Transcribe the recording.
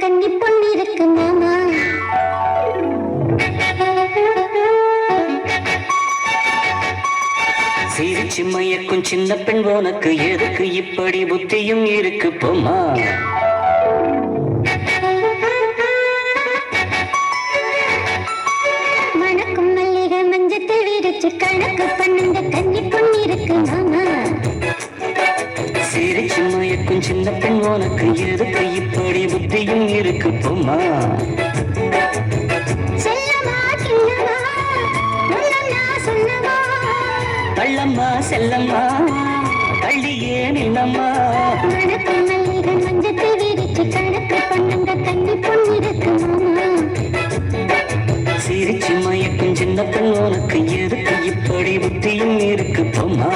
கன்னி பொண்ணு இருக்கு மாமா. சிரிச்சு மயக்கும் சின்ன பெண் உனக்கு எதுக்கு? இப்படி புத்தியும் இருக்கு போமா மணக்கும் மல்லிகை மஞ்சத்தை விரிச்சு கணக்கு பண்ணுங்க கன்னி சிரிச்சு மயக்கும் சின்ன பெண் உனக்கு எதுக்கு இப்படி புத்தியும் இருக்கு போமா செல்லமா சின்னமா? ஒன்னும் நான் சொல்லவா தள்ளம்மா செல்லம்மா. தள்ளியே நின்னம்மா. மஞ்சத்தை விரிச்சு கணக்கு பண்ணுங்க இருக்கு சிரிச்சு மயக்கும் சின்ன பெண் உனக்கு எதுக்கு இப்படி புத்தியும் இருக்கு போமா